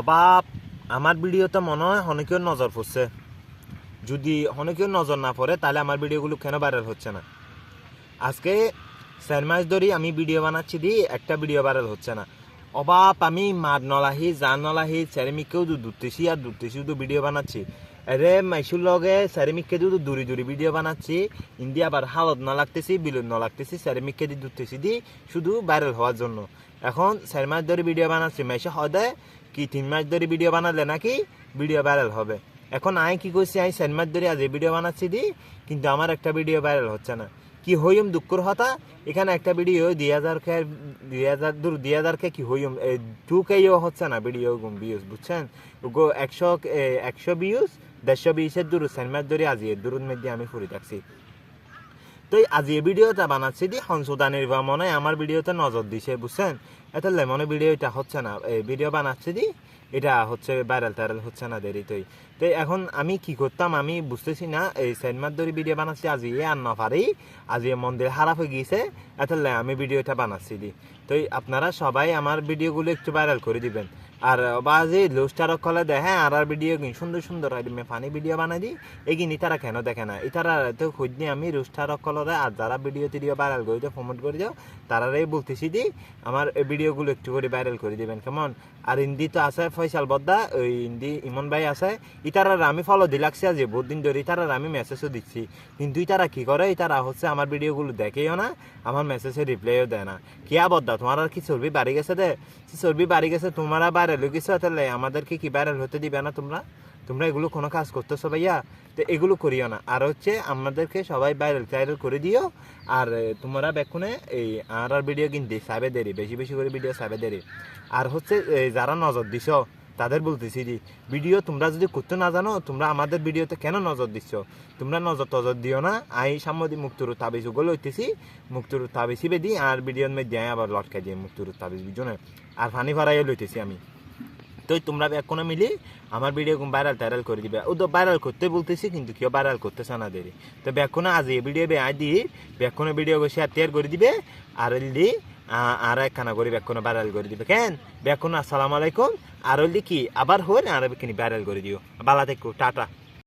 অভাব আমার ভিডিওতে মনে হয় অনেকেও নজর পড়ছে। যদি অনেকেও নজর না পড়ে, তাহলে আমার ভিডিওগুলো কেন ভাইরাল হচ্ছে না? আজকে চার মাস ধরে আমি ভিডিও বানাচ্ছি দিয়ে একটা ভিডিও ভাইরাল হচ্ছে না। অভাব আমি মার নলাহি, জান নলাহি স্যারেমিককেও দূরতেছি আর দূরতেছি তো ভিডিও বানাচ্ছি। এরে মাইসুর লগে স্যারেমিককে শুধু দূরে দূরে ভিডিও বানাচ্ছি। ইন্ডিয়া আবার হালত না লাগতেছি বিলুন না লাগতেছি স্যারেমিককে দিয়ে দূরতেছি দি শুধু ভাইরাল হওয়ার জন্য। এখন চার মাস ধরে ভিডিও বানাচ্ছি। মাইসে হদে কি তিন মাস ধরে ভিডিও বানালে নাকি ভিডিও ভাইরাল হবে? এখন আই কি করছি আমি চার মাস ধরে আজ ভিডিও বানাচ্ছি দি, কিন্তু আমার একটা ভিডিও ভাইরাল হচ্ছে না। কি হইম দুঃখর হতা? এখানে একটা ভিডিও দুই হাজার কে দুই হাজার দূর দুই হাজার কে কি হইম টু কেও হচ্ছে না ভিডিও ভিউজ বুঝছেন? গো, একশো একশো ভিউজ দেড়শো বিশের দূর সেনমার ধরে আজি দূরের মধ্যে আমি ফুরি থাকছি। তো আজি ভিডিওটা বানাচ্ছি দি সংশোধনের বা মনে আমার ভিডিওতে নজর দিছে, বুঝছেন? এটা লেমনে ভিডিও এটা হচ্ছে না এই ভিডিও বানাচ্ছি দি এটা হচ্ছে ভাইরাল টাইরাল হচ্ছে না দেরিতেই তো এখন আমি কি করতাম, আমি বুঝতেছি না, এই সাইনমার ধরে ভিডিও বানাচ্ছি, আজ ইয়ে আর না পারি, আজ এ মন্দির খারাপ হয়ে গিয়েছে এত আমি ভিডিওটা বানাচ্ছি দি। তো আপনারা সবাই আমার ভিডিওগুলো একটু ভাইরাল করে দিবেন। আর বাজে লোস্টারক কলে দেখে আর আর ভিডিও কিন, সুন্দর সুন্দর আর ফানি ভিডিও বানাই দি এগিনি তারা কেন দেখে না? ইতারা তো খোঁজ নিয়ে আমি রোস্টারক কলরে, আর যারা ভিডিও টিডিও ভাইরাল করে প্রমোট করে দিও তারারাই বলতেছি দি, আমার এই ভিডিওগুলো একটু করে ভাইরাল করে দিবেন, কেমন? আর হিন্দি তো আছে ফয়সাল বদ্দা, ওই হিন্দি ইমন ভাই আছে, ইতারার আমি ফলো দিলাকছি আজ, বহুত দিন ধরে ইতারার আমি মেসেজও দিচ্ছি। কিন্তু ইতারা কি করে? ইতারা হচ্ছে আমার ভিডিওগুলো দেখেও না, আমার মেসেজে রিপ্লাইও দেয় না। কিয়া বদ্দা, তোমার আর কি চর্বি বাড়ি গেছে দে? চর্বি বাড়ি গেছে, তোমার তোমারা ভাইরাল হয়ে গেছে তাহলে আমাদেরকে কি ভাইরাল হতে দিবে না তোমরা? তোমরা এগুলো কোনো কাজ করতেছো ভাইয়া? তো এগুলো করিও না। আর হচ্ছে আমাদেরকে সবাই ভাইরাল টাইরাল করে দিও। আর তোমরা বেক্ষণে এই আর আর ভিডিও কিনতে সাবে দেরি, বেশি বেশি করে ভিডিও সাবে দেরি। আর হচ্ছে যারা নজর দিছ, তাদের বলতেছি যে ভিডিও তোমরা যদি করতে না জানো, তোমরা আমাদের ভিডিওতে কেন নজর দিচ্ছ তোমরা নজর টজর দিও না। আই সামদি মুক্তর তাবিজ ওগুলো হইতেছি মুক্তর তাবিজ হিবে দিই আর ভিডিওর মধ্যে আবার লটকাই দিয়ে মুক্তর তাবিজ বুঝো আর ফানি ফারাইও লইতেছি আমি। তো তোমরা এখনও মিলি আমার ভিডিও ভাইরাল টাইরাল করে দিবে। ও তো ভাইরাল করতে বলতেছি, কিন্তু কেউ ভাইরাল করতে না দেরি। তো ব্যাকুনে আজ এই ভিডিও বে আই দি ব্যাকুনে ভিডিও শেয়ার টেয়ার করে দিবে, আর দি আর একখানা করে ব্যাকুনে ভাইরাল করে দিবে। কেন? ব্যাকুন আসসালামু আলাইকুম, আর হলি কি, আবার হন আর কিনি ভাইরাল করে দিও। বালা দেখো, টাটা।